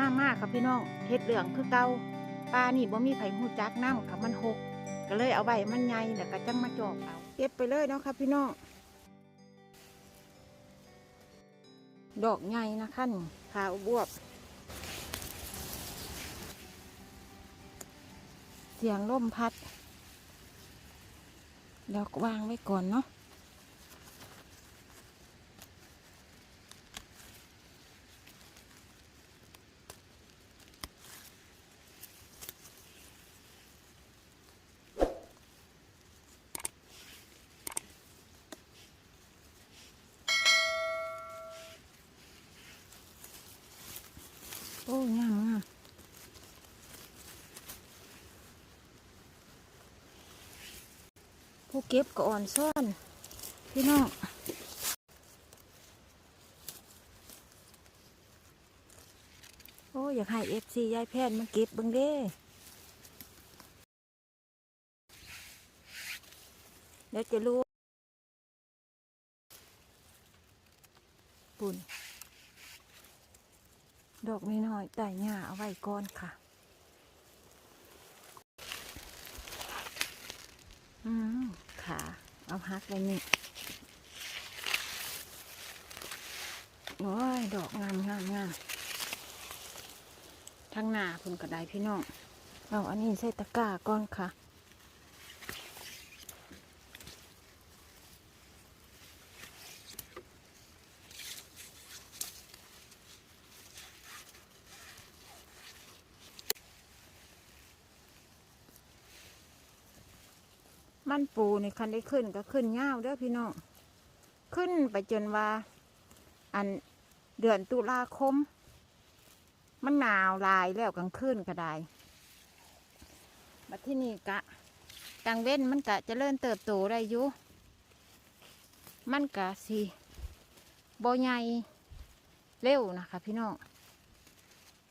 มากมากครับพี่น้องเฮ็ดเหลืองคือเกาปลานี่บ่มีไผ่หูจักน้ำค่ะมันหก ก็เลยเอาไว้มันใหญ่แล้วก็จังมาจอกเอาเก็บไปเลยเนาะครับพี่น้องดอกใหญ่นะขั้นขาวบวบ เสียงลมพัดดี๋ยววางไว้ก่อนเนาะ ผู้เก็บก็อ่อนซ่อน พี่น้องโอ้อยากให้เอฟซียายแพทย์มาเก็บบังเด้เดี๋ยวจะรู้ปุ่น ดอกน้อยๆแต่หญ้าเอาไว้ก่อนค่ะ อืมขาาฮักเลยนี่โอ้ย ดอกงามงามงามทั้งหน้าคุณกระไดพี่น้อง เอาอันนี้ใส่ตะกร้าก่อนค่ะ มันปูนี่คันได้ขึ้นก็ขึ้นยาวเด้อพี่น้อง ขึ้นไปจนว่า อันเดือนตุลาคม มันหนาวลายแล้วกลางคืนก็ได้บัดที่นี่กะกลางเว้นมันกะจะเริ่มเติบโตได้อยู่มันกะสิบใหญ่เร็วนะคะ พี่น้อง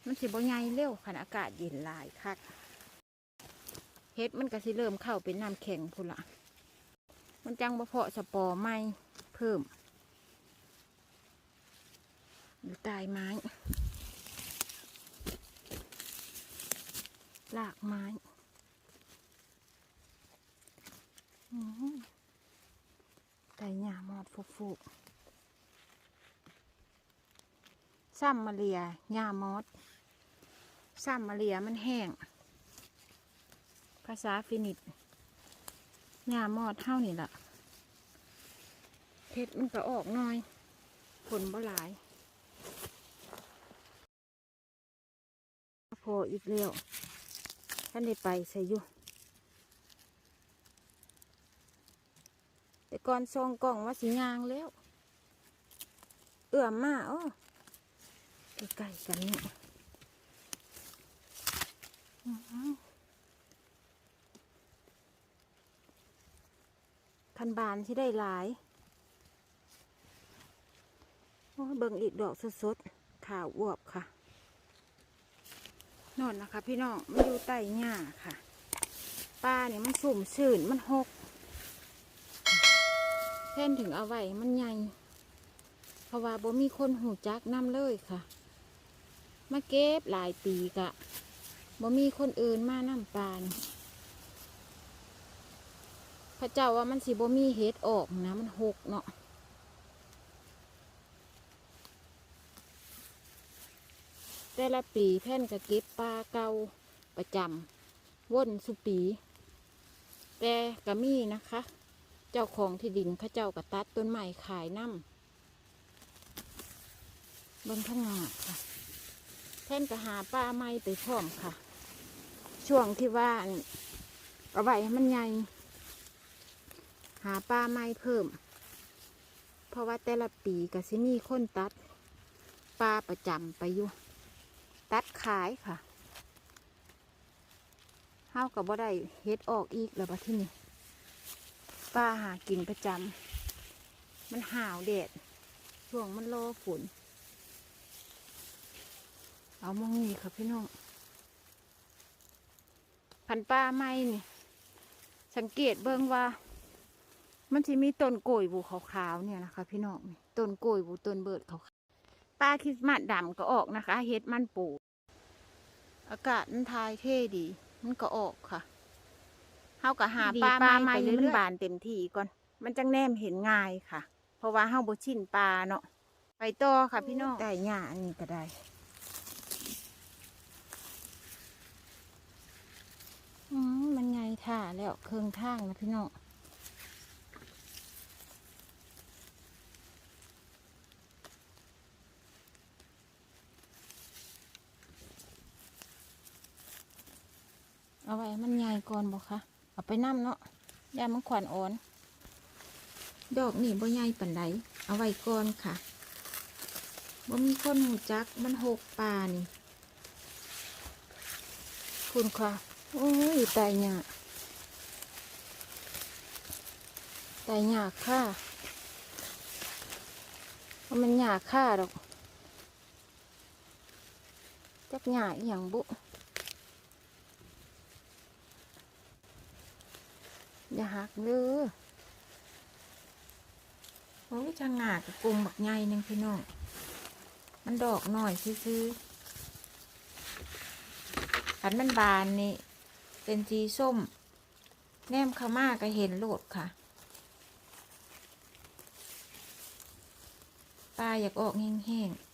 มันสิบใหญ่เร็วขณะอากาศเย็นลายคัก เฮ็ดมันก็สิเริ่มเข้าเป็นน้ำแข็งพุ่นละมันจังบ่เพาะสปอร์ใหม่เพิ่ม อยู่ใตายไม้ลากไม้อื้อหือไต่หญ้ามอดฟุกๆซ้ำมาเลียหญ้ามอดซ้ำมาเลียมันแห้ง ภาษาฟินิชหญ้ามอดเท่านี่แหละเห็ดมันก็ออกน้อย ผลบ่หลายพออีกแล้วท่านได้ไปใส่อยู่แต่ก่อนซองกล่องว่าสียางแล้ว เอื่อมมาอ้ใกล้ๆกันนี่ย อหือคันบานที่ได้หลายเบิ่งอีกดอกสดๆขาวอวบค่ะนอนนะคะ พี่น้องมันอยู่ใต้หญ้าค่ะปลาเนี่ยมันสุ่มสื่นมันหกแท่นถึงเอาไว้มันใหญ่เพราะว่าบ่มีคนหูจักน้ำเลยค่ะมาเก็บหลายปีกะบ่มีคนอื่นมาน้ำปลานี่ พระเจ้าว่ามันสิบ่มีเห็ดออกนะมันหกเนาะแต่ละปีแพ่นก็เก็บปลาเก่าประจำว่นสุปี แต่ก็มีนะคะ เจ้าของที่ดินข้าเจ้าก็ตัดต้นไม้ขายน้ำบนข้างหน้าค่ะแท่นก็หาปลาไม้ไปพร้อมค่ะ ช่วงที่ว่านเอาไว้มันใหญ่ หาปลาไม้เพิ่ม เพราะว่าแต่ละปีก็สิมีคนตัดปลาประจำไปอยู่ตัดขายค่ะเฮากับบ่ได้เฮ็ดออกอีกแล้วบัดที่นี่ปลาหากินประจำมันห่าวแดดช่วงมันรอฝนเอามองนี่ค่ะพี่น้องพันปลาไม้นี่ สังเกตเบิ่งว่า มันจะมีต้นโกยบูขาวๆเนี่ยนะคะ พี่น้องนี่ต้นโกยบูต้นเบิดขาวๆปลาคริสต์มาสดำก็ออกนะคะ เฮ็ดมันปูอากาศมันทายเท่ดี มันก็ออกค่ะเฮาก็หาดีปลาปลาใหม่ไปไปเรื่อยๆมันบานเต็มที่ก่อน มันจังแนมเห็นง่ายค่ะ เพราะว่าเฮาบ่ชินปลาเนาะไปต่อค่ะพี่น้องได้หญ้าอันนี้ก็ได้อืมมันไงท่าแล้วเครื่องทางนะพี่น้อง เอาไว้มันใหญ่ก่อนบอกคะเอาไปน้ำเนาะยามันขวานอ่อน ดอกนี่บ่ใหญ่ปันไดเอาไว้ก่อนค่ะบ่มีคนหูจักมันหกปลานี่ คุณค่ะโอ้ยตายหยาตายหยาค่ะว่ามันหยาค่ะดอกจักหยาอย่างบุ อย่าหักเลยโอ้ยทางหนากกลุ่มบักใหญ่หนึ่งพี่น้อง มันดอกหน่อยซื้อๆอันมันบานนี่ เป็นสีส้ม แนมข้ามาก็เห็นโลดค่ะปลาอยากออกแห้งๆ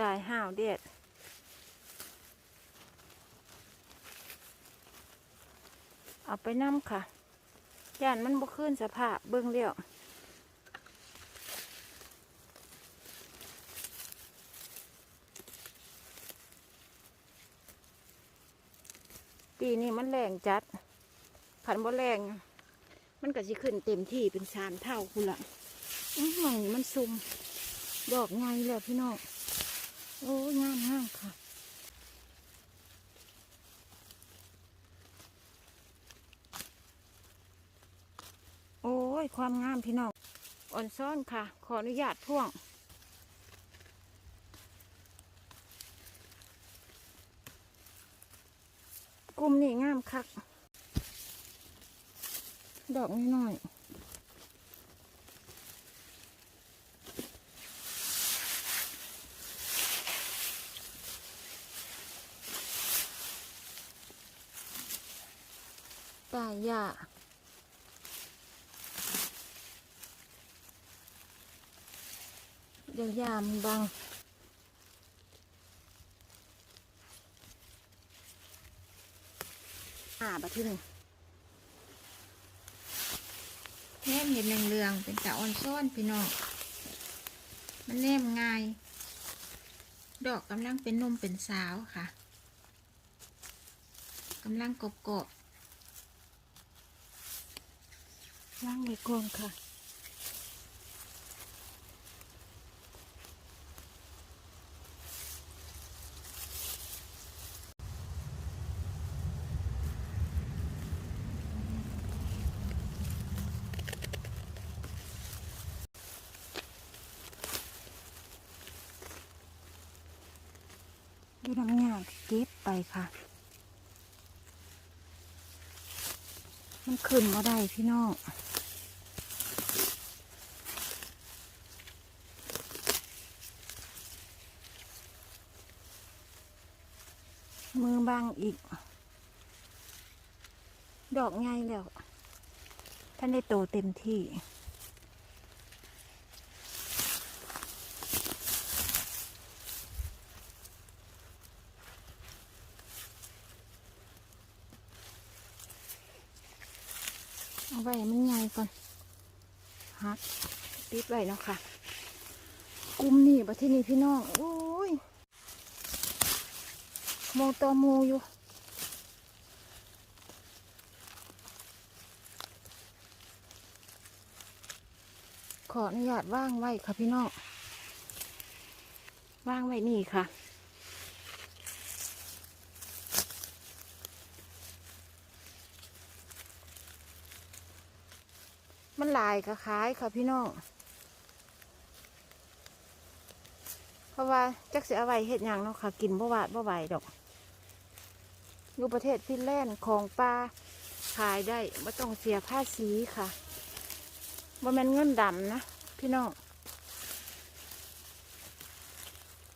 ตายห่าวเด็ดเอาไปน้ำค่ะย่านมันบ่ขึ้นสภาพเบิ่งเลี้ยวปีนี้มันแรงจัด ผันบ่แรง มันก็สิขึ้นเต็มที่เป็นสามเท่าคุณละหม่องนี้มันซุ่มดอกไงแล้วพี่น้อง โอ้ยงามงามค่ะโอ้ย ความงามพี่น้อง อ่อนซ่อนค่ะ ขออนุญาตพ่วง กลุ่มนี่งามคัก ดอกน้อยๆ ตายาเดี๋ยวยามนบังอ่าบัดที่หนึ่งแนมเห็นเหลืองๆเป็นตาอ่อนซ้อนพี่น้องมันแนมง่าย ดอกกำลังเป็นนมเป็นสาวค่ะกำลังกรอบ ล้างไว้ก่อนค่ะดูน้ำยาเก็บไปค่ะ มันขึ้นมาได้พี่น้อง มือบางอีก ดอกไงแล้ว ท่านได้โตเต็มที่ เอาไว้ให้มันใหญ่ก่อนฮักปิดไว้เนาะค่ะ กลุ่มนี่ประเทศนี้พี่น้อง โอ้ โมตอโมอยู่ขออนุญาตว่างไว้ค่ะพี่น้องว่างไว้นี่ค่ะ มันลายก็ขายค่ะพี่น้องเพราะว่าจักเสียไว้เห็ดยังเนาะค่ะ กินบ่หวาดบ่ไหวดอก อยู่ประเทศฟินแลนด์ของปลาขายได้ไม่ต้องเสียภาษีค่ะว่ามันเงินดำนะพี่น้อง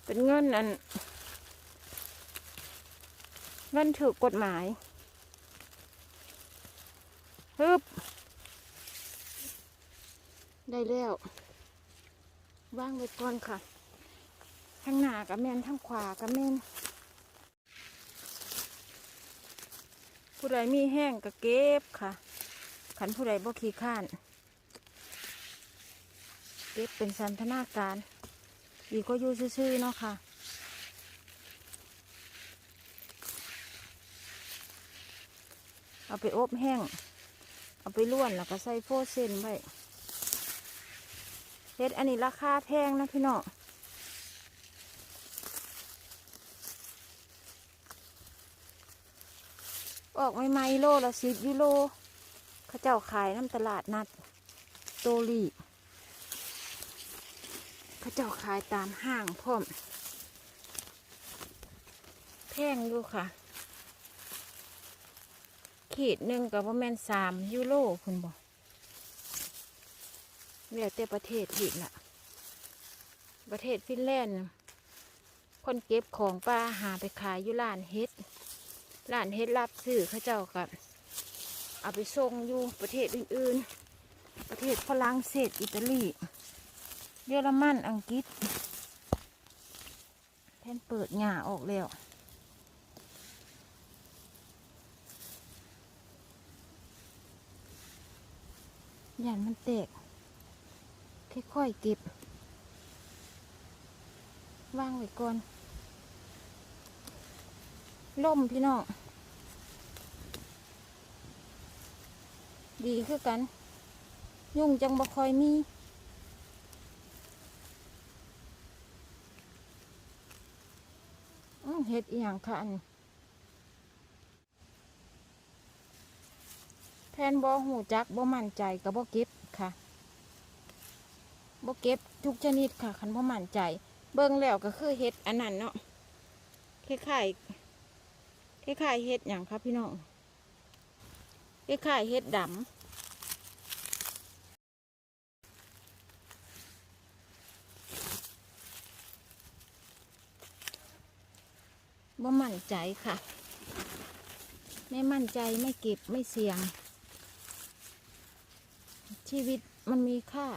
เป็นเงินอันเงินถูกกฎหมายฮึบได้แล้วว่างไว้ก่อนค่ะ ทั้งหน้ากับแม่นทั้งขวากับแม่น ผู้ใดมีแห้งก็เก็บค่ะขันผู้ใดบ่ขี้ข้าน เก็บเป็นสันทนาการดีก็อยู่ซื่อๆเนาะค่ะเอาไปอบแห้ง เอาไปล้วนแล้วก็ใส่โฟเซนไว้เฮ็ดอันนี้ราคาแพงนะพี่น้อง ออกใหม่โลละสิบยูโรเขาเจ้าขายน้ำตลาดนัด โตลีเขาเจ้าขายตามห้างพร้อมแพงอยู่ค่ะ ขีดหนึ่งกับประมาณสามยูโรคุณบอกแล้วแต่ประเทศอีกละประเทศฟินแลนด์คนเก็บของป้าหาไปขายยู่ร้านเฮ็ด ร้านเฮ็ดรับซื้อเขาเจ้ากับเอาไปส่งอยู่ประเทศอื่นๆ ประเทศฝรั่งเศสอิตาลีเยอรมันอังกฤษแท่นเปิดหง่าออกแล้วยันมันแตกค่อยๆเก็บวางไว้ก่อนล่มพี่น้อง ดีคือกัน ยุ่งจังบ่คอยมีเฮ็ดอีหยังค่ะอันแทนบ่หูจักบ่มั่นใจก็บ่เก็บค่ะบ่เก็บทุกชนิดค่ะคันบ่มั่นใจ เบิ่งแล้วก็คือเฮ็ดอันนั้นเนาะคล้ายๆคล้ายๆเห็ดอย่างครับพี่น้อง คล้ายๆเห็ดดำว่มั่นใจค่ะ ไม่มั่นใจไม่เก็บไม่เสี่ยง ชีวิตมันมีค่า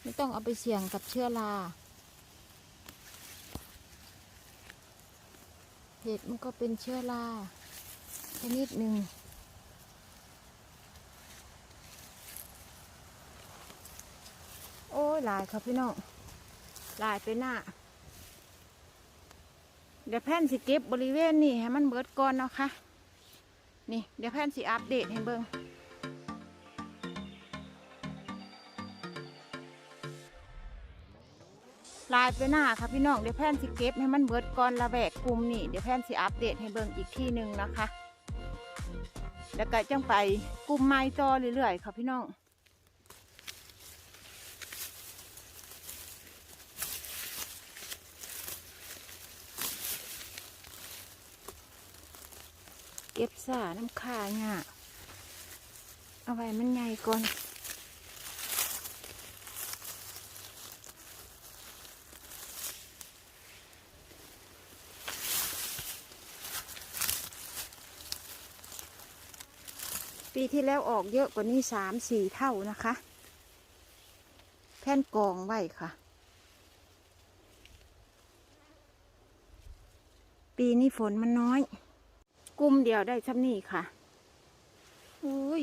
ไม่ต้องเอาไปเสี่ยงกับเชื้อราเห็ดมันก็เป็นเชื้อราชนิดหนึ่ง โอ้ ยลายครับพี่น้องลายไปหน้า เดี๋ยวแพนสิเก็บบริเวณนี่ให้มันเบิดก่อนเนาะค่ะ นี่เดี๋ยวแพนสิอัปเดตให้เบิ่งลายไปหน้าค่ะพี่น้องเดี๋ยวแพนสิเก็บให้มันเบิดก่อนระแวกกลุ่มนี่เดี๋ยวแพนสิอัปเดตให้เบิ่งอีกที่หนึ่งนะคะ แล้วก็จังไปกลุ่มไม้ต่อเรื่อยๆค่ะพี่น้อง เก็บสาน้ำขาเนี่ยเอาไว้มันใหญ่ก่อนปีที่แล้วออกเยอะกว่านี้สามสี่เท่านะคะ แผ่นกองไว้ค่ะ ปีนี้ฝนมันน้อย กุมเดียวได้ซ้ำนี่ค่ะอุ้ย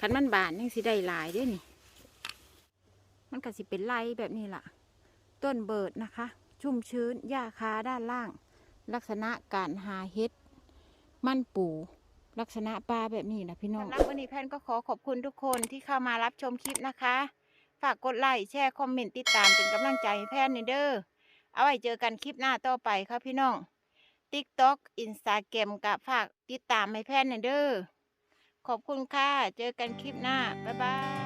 ขันมันบานยังสิได้หลายเด้วยนี่ มันก็สิเป็นไรแบบนี้ล่ะ ต้นเบิดนะคะ ชุ่มชื้นหญ้าคาด้านล่าง ลักษณะการหาเห็ด มันปูลักษณะปลาแบบนี้นะพี่น้องสำหรับวันนี้แพนก็ขอขอบคุณทุกคนที่เข้ามารับชมคลิปนะคะ ฝากกดไลค์แชร์คอมเมนต์ติดตามเป็นกำลังใจให้แพนในเด้อเอาไว้เจอกันคลิปหน้าต่อไปครับพี่น้อง ติ๊กต็อกอินสตาแกรมกับฝากติดตามให้แพนในเด้อขอบคุณค่ะ เจอกันคลิปหน้า บ๊ายบาย